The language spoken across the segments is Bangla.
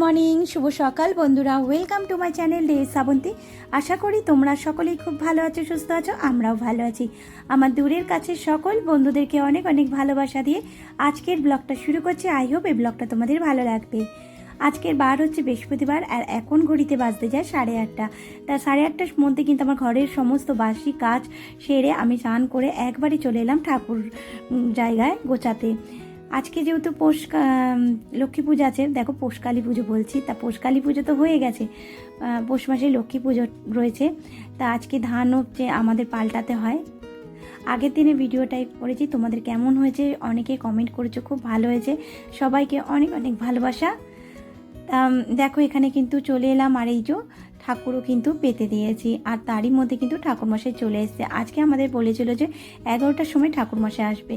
মর্নিং, শুভ সকাল বন্ধুরা। Welcome to my channel day Srabanti আশা করি তোমরা সকলেই খুব ভালো আছো, সুস্থ আছো, আমরাও ভালো আছি। আমার দূরের কাছে সকল বন্ধুদেরকে অনেক অনেক ভালোবাসা দিয়ে আজকের ব্লগটা শুরু করছি। আই হোপ এই ব্লগটা তোমাদের ভালো লাগবে। আজকের বার হচ্ছে বৃহস্পতিবার আর এখন ঘড়িতে বাজতে যায় সাড়ে আটটা। তা সাড়ে আটটার মধ্যে কিন্তু আমার ঘরের সমস্ত বাসি কাজ সেরে আমি স্নান করে একবারই চলে এলাম ঠাকুর জায়গায় গোছাতে। আজকে যেহেতু পৌষ লক্ষ্মী পূজা আছে, দেখো পৌষকালী পুজো বলছি, তা পৌষকালী পুজো তো হয়ে গেছে। পৌষ মাসে লক্ষ্মী পুজো রয়েছে, তা আজকে ধান যে আমাদের পাল্টাতে হয়। আগের দিনে ভিডিওটাই করেছি, তোমাদের কেমন হয়েছে অনেকে কমেন্ট করেছ, খুব ভালো হয়েছে। সবাইকে অনেক অনেক ভালোবাসা। দেখো এখানে কিন্তু চলে এলাম, আর এই যে ঠাকুরও কিন্তু পেতে দিয়েছি। আর তারই মধ্যে কিন্তু ঠাকুরমশাই চলে এসছে। আজকে আমাদের বলেছিল যে এগারোটার সময় ঠাকুরমশাই আসবে।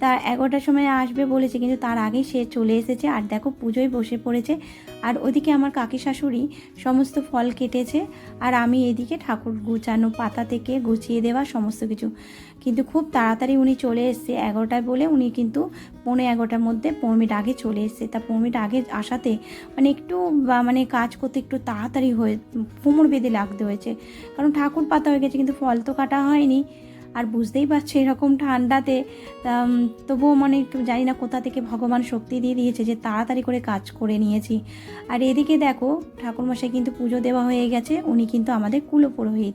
তার এগারোটার সময় আসবে বলেছে কিন্তু তার আগে সে চলে এসেছে। আর দেখো পুজোয় বসে পড়েছে। আর ওদিকে আমার কাকি শাশুড়ি সমস্ত ফল কেটেছে। আর আমি এদিকে ঠাকুর গুছানো পাতা থেকে গুছিয়ে দেওয়া সমস্ত কিছু। কিন্তু খুব তাড়াতাড়ি উনি চলে এসছে এগারোটায় বলে উনি কিন্তু পৌনে এগারোটার মধ্যে পনেরো মিনিট আগে চলে এসছে। তা পনেরো মিনিট আগে আসাতে মানে একটু মানে কাজ করতে একটু তাড়াতাড়ি হয়ে কোমর বেঁধে লাগতে হয়েছে। কারণ ঠাকুর পাতা হয়ে গেছে কিন্তু ফল তো কাটা হয়নি। আর বুঝতেই পারছি এরকম ঠান্ডাতে তবুও মানে একটু জানি না কোথা থেকে ভগবান শক্তি দিয়ে দিয়েছে যে তাড়াতাড়ি করে কাজ করে নিয়েছি। আর এদিকে দেখো ঠাকুরমশাই কিন্তু পুজো দেওয়া হয়ে গেছে, উনি কিন্তু আমাদের কুলপুরোহিত।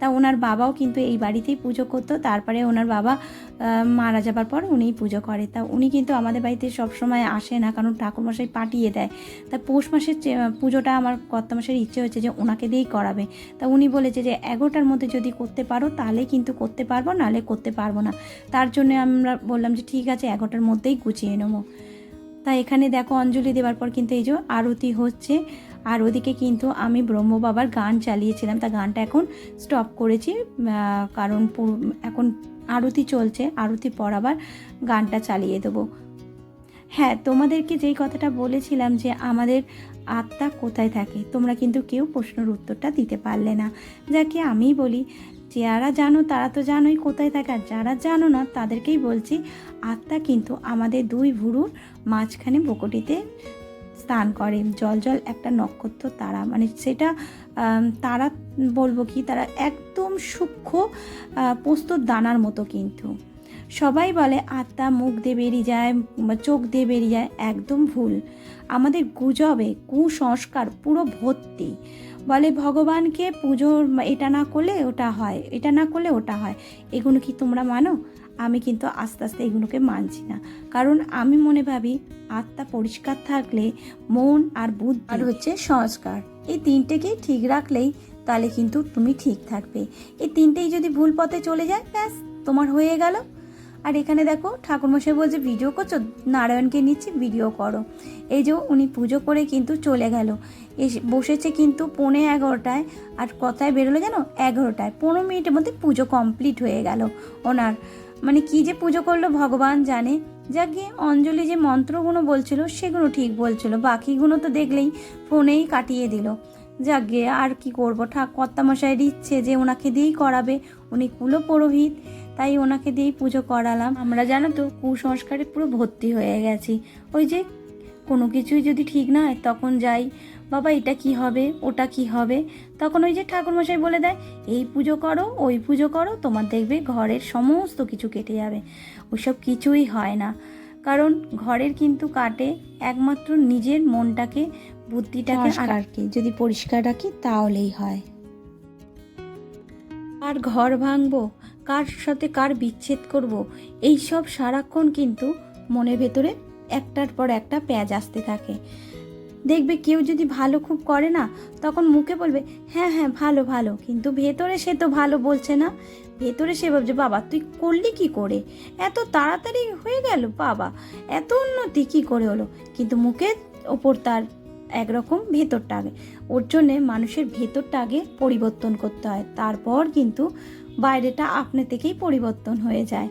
তা ওনার বাবাও কিন্তু এই বাড়িতেই পুজো করতো, তারপরে ওনার বাবা মারা যাবার পর উনিই পুজো করে। তা উনি কিন্তু আমাদের বাড়িতে সবসময় আসে না, কারণ ঠাকুরমশাই পাঠিয়ে দেয়। তা পৌষ মাসের পুজোটা আমার কর্তামশাইয়ের ইচ্ছে হয়েছে যে ওনাকে দিয়েই করাবে। তা উনি বলেছে যে, এগারোটার মধ্যে যদি করতে পারো তাহলে কিন্তু করতে পারব, নাহলে করতে পারব না। তার জন্য আমরা বললাম যে, ঠিক আছে, এগারোটার মধ্যেই গুছিয়ে নেব। তা এখানে দেখো, অঞ্জলি দেওয়ার পর কিন্তু এই যে আরতি হচ্ছে। আর ওদিকে কিন্তু আমি ব্রহ্ম বাবার গান চালিয়েছিলাম। তা গানটা এখন স্টপ করেছি কারণ এখন আরতি চলছে, আরতি পর আবার গানটা চালিয়ে দেবো। হ্যাঁ তোমাদেরকে যেই কথাটা বলেছিলাম যে আমাদের আত্মা কোথায় থাকে, তোমরা কিন্তু কেউ প্রশ্নের উত্তরটা দিতে পারলে না। যাকে আমিই বলি, যারা জানো তারা তো জানোই কোথায় থাকে, আর যারা জানো না তাদেরকেই বলছি, আত্মা কিন্তু আমাদের দুই ভুরুর মাঝখানে বকটিতে স্নান করে জল জল একটা নক্ষত্র তারা। মানে সেটা তারা বলব কি, তারা একদম সূক্ষ্ম পোস্তর দানার মতো কিন্তু। সবাই বলে, আত্মা মুখ দিয়ে বেরিয়ে যায়, বা চোখ দিয়ে বেরিয়ে যায়, একদম ভুল। আমাদের গুজবে, কুসংস্কার, পুরো ভর্তি। বলে, ভগবানকে পুজোর, এটা না করলে ওটা হয়, এটা না করলে ওটা হয়। এগুলো কি তোমরা মানো? আমি কিন্তু আস্তে আস্তে এগুলোকে মানছি না। কারণ আমি মনে ভাবি, আত্মা পরিষ্কার থাকলে মন আর বুদ্ধি আর হচ্ছে সংস্কার। এই তিনটেকেই ঠিক রাখলেই তাহলে কিন্তু তুমি ঠিক থাকবে। এই তিনটেই যদি ভুল পথে চলে যায়, ব্যাস, তোমার হয়ে গেল। আর এখানে দেখো, ঠাকুরমশাই বলছে, ভিডিও করছ? নারায়ণকে নিচ্ছি, ভিডিও করো। এই যে উনি পুজো করে কিন্তু চলে গেল। এসে, বসেছে কিন্তু পৌনে এগারোটায়, আর কথায় বেরোলো জানো এগারোটায়। পনেরো মিনিটের মধ্যে পুজো কমপ্লিট হয়ে গেল ওনার। মানে কি যে পুজো করল ভগবান জানে। যাকে অঞ্জলি যে মন্ত্রগুলো বলছিল, সেগুলো ঠিক বলছিল। বাকিগুলো তো দেখলেই ফোনেই কাটিয়ে দিল। যাকে আর কি করব? ঠাক, কর্তামশাইয়ের ইচ্ছে যে ওনাকে দিয়েই করাবে। উনি কুলো পুরোহিত, তাই ওনাকে দিয়েই পুজো করালাম। আমরা জানো তো, কুসংস্কারে পুরো ভর্তি হয়ে গেছি। ওই যে কোনো কিছুই যদি ঠিক না হয় তখন যাই বাবা এটা কি হবে? ওটা কি হবে? তখন ওই যে ঠাকুরমশাই বলে দেয় এই পুজো করো ওই পুজো করো তোমার দেখবে ঘরের সমস্ত কিছু কেটে যাবে। ওইসব কিছুই হয় না। কারণ ঘরের কিন্তু কাটে একমাত্র নিজের মনটাকে বুদ্ধিটাকে আর কি যদি পরিষ্কার রাখি তাহলেই হয়। কার ঘর ভাঙবো? কার সাথে কার বিচ্ছেদ করব? এই সব সারাক্ষণ কিন্তু মনের ভেতরে একটার পর একটা প্যাজ আসতে থাকে। দেখবে কেউ যদি ভালো খুব করে না, তখন মুখে বলবে হ্যাঁ হ্যাঁ ভালো ভালো। কিন্তু ভেতরে সে তো ভালো বলছে না। ভেতরে সে ভাবছে, বাবা, তুই করলি কি করে? এত তাড়াতাড়ি হয়ে গেল, বাবা, এত উন্নতি কি করে হলো? কিন্তু মুখের ওপর তার একরকম ভেতরটা আগে ওর জন্যে মানুষের ভেতরটা আগে পরিবর্তন করতে হয়। তারপর কিন্তু বাইরেটা আপনি থেকেই পরিবর্তন হয়ে যায়।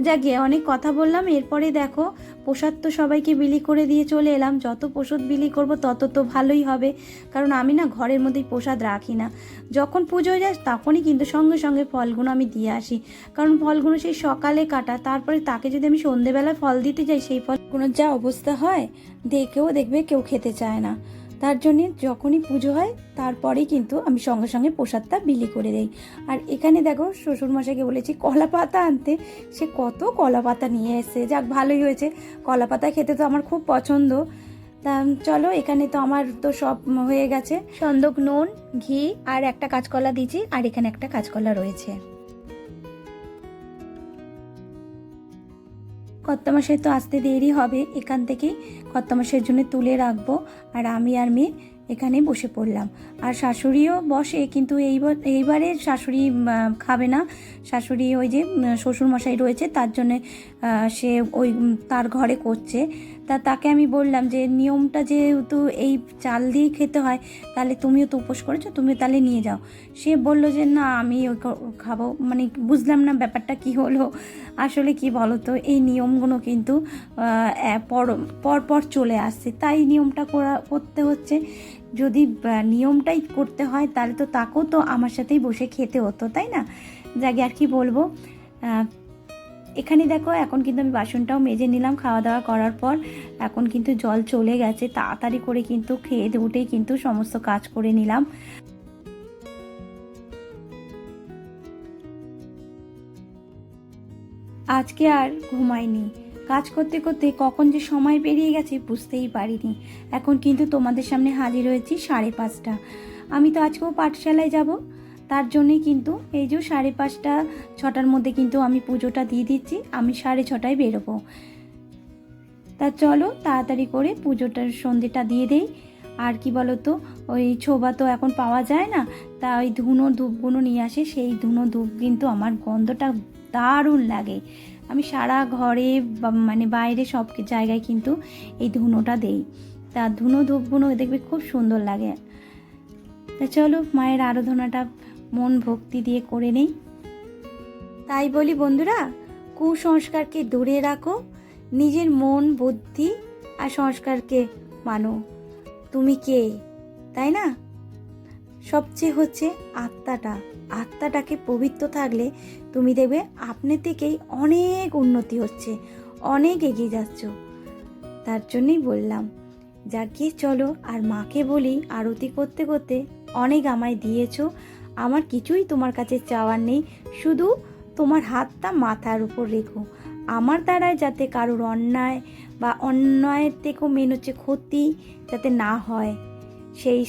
যাকে অনেক কথা বললাম, এরপরে দেখো, প্রসাদ তো সবাইকে বিলি করে দিয়ে চলে এলাম। যত প্রসাদ বিলি করব, তত তো ভালোই হবে। কারণ আমি না ঘরের মধ্যেই প্রসাদ রাখি না। যখন পুজো যায়, তখনই কিন্তু সঙ্গে সঙ্গে ফলগুলো আমি দিয়ে আসি। কারণ ফলগুলো সেই সকালে কাটা, তারপরে তাকে যদি আমি সন্ধেবেলায় ফল দিতে যাই, সেই ফলগুলোর যা অবস্থা হয়, দেখেও দেখবে কেউ খেতে চায় না। তার জন্যে যখনই পুজো হয়, তারপরেই কিন্তু আমি সঙ্গে সঙ্গে প্রসাদটা বিলি করে দেই। আর এখানে দেখো, শ্বশুরমশাইকে বলেছি কলা পাতা আনতে। সে কত কলা পাতা নিয়ে এসে যাক, ভালোই হয়েছে। কলা পাতা খেতে তো আমার খুব পছন্দ। তা, চলো, এখানে তো আমার তো সব হয়ে গেছে। সন্দক নুন, ঘি আর একটা কাঁচকলা দিয়েছি, আর এখানে একটা কাঁচকলা রয়েছে। কর্তামশাই তো আসতে দেরি হবে, এখান থেকেই কত্তমাশের জন্য তুলে রাখব। আর আমি আর মেয়ে এখানে বসে পড়লাম। আর শাশুড়িও বসে, কিন্তু এইবার, এইবারে শাশুড়ি খাবে না। শাশুড়ি ওই যে শ্বশুরমশাই রয়েছে, তার জন্যে সে ওই তার ঘরে করছে। তা তাকে আমি বললাম যে, নিয়মটা যেহেতু এই চাল দিয়ে খেতে হয়, তাহলে তুমিও তো উপোস করেছ তুমিও তাহলে নিয়ে যাও। সে বলল যে, না, আমি ওই খাব। মানে বুঝলাম না ব্যাপারটা কি হলো। আসলে কি বলো তো এই নিয়মগুলো কিন্তু পর পর চলে আসছে। তাই নিয়মটা করা, করতে হচ্ছে। যদি নিয়মটাই করতে হয়, তাহলে তো তাকেও তো আমার সাথেই বসে খেতে হতো, তাই না? যাকে, আর কি বলব? এখানে দেখো, এখন কিন্তু আমি বাসনটাও মেজে নিলাম খাওয়া দাওয়া করার পর। এখন কিন্তু জল চলে গেছে, তাড়াতাড়ি করে কিন্তু খেয়ে উঠেই কিন্তু সমস্ত কাজ করে নিলাম। আজকে আর ঘুমাইনি। কাজ করতে করতে কখন যে সময় পেরিয়ে গেছে বুঝতেই পারিনি। এখন কিন্তু তোমাদের সামনে হাজির হয়েছি সাড়ে পাঁচটা। আমি তো আজকেও পাঠশালায় যাব। তার জন্যই কিন্তু এই যে সাড়ে পাঁচটা, ছটার মধ্যে কিন্তু আমি পুজোটা দিয়ে দিচ্ছি, আমি সাড়ে ছটায় বেরোবো। তা চলো তাড়াতাড়ি করে পুজোটার সন্ধেটা দিয়ে দেই। আর কি বলো তো ওই ছোবা তো এখন পাওয়া যায় না, তা ওই ধুনো ধূপগুলো নিয়ে আসে, সেই ধুনো ধূপ কিন্তু আমার গন্ধটা দারুণ লাগে। আমি সারা ঘরে মানে বাইরে সব জায়গায় কিন্তু এই ধুনোটা দেই। তা ধুনো ধূপগুলো দেখবে খুব সুন্দর লাগে। তা চলো মায়ের আরাধনাটা মন ভক্তি দিয়ে করে নেই। তাই বলি বন্ধুরা, কুসংস্কারকে দূরে রাখো, নিজের মন, বুদ্ধি আর সংস্কারকে মানো। তুমি কে? তাই না? সবচেয়ে হচ্ছে আত্মাটা। আত্মাটাকে পবিত্র থাকলে তুমি দেখবে আপনি থেকেই অনেক উন্নতি হচ্ছে, অনেক এগিয়ে যাচ্ছ। তার জন্যই বললাম, যাকে চলো আর মাকে বলি আরতি করতে করতে অনেক আমায় দিয়েছ আমার কিছুই তোমার কাছে চাওয়ার নেই। শুধু তোমার হাতটা মাথার উপর রেখো। আমার দ্বারায় যাতে কারোর অন্যায় বা অন্যায়ের থেকেও মেন হচ্ছে ক্ষতি যাতে না হয়, সেই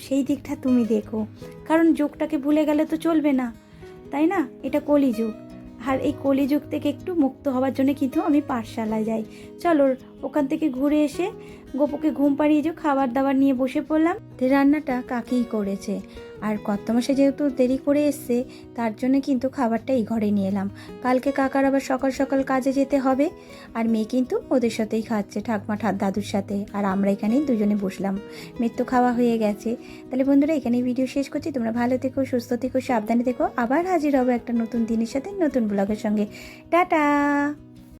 সেই দিকটা তুমি দেখো। কারণ যুগটাকে ভুলে গেলে তো চলবে না, তাই না? এটা কলিযুগ। আর এই কলিযুগ থেকে একটু মুক্ত হওয়ার জন্য কিন্তু আমি পাঠশালায় যাই। চলো ওখান থেকে ঘুরে এসে গোপুকে ঘুম পাড়িয়ে যে খাবার দাবার নিয়ে বসে পড়লাম রান্নাটা কাকেই করেছে? আর কর্তমাসে যেহেতু দেরি করে এসছে, তার জন্য কিন্তু খাবারটা এই ঘরে নিয়ে এলাম। কালকে কাকার আবার সকাল সকাল কাজে যেতে হবে। আর মেয়ে কিন্তু ওদের সাথেই খাচ্ছে, ঠাকমা ঠাক দাদুর সাথে। আর আমরা এখানেই দুজনে বসলাম। তো খাওয়া হয়ে গেছে। তাহলে বন্ধুরা, এখানে ভিডিও শেষ করছি। তোমরা ভালো থেকো, সুস্থ থেকো, সাবধানে থেকো। আবার হাজির হবে একটা নতুন দিনের সাথে নতুন ব্লগের সঙ্গে। টাটা!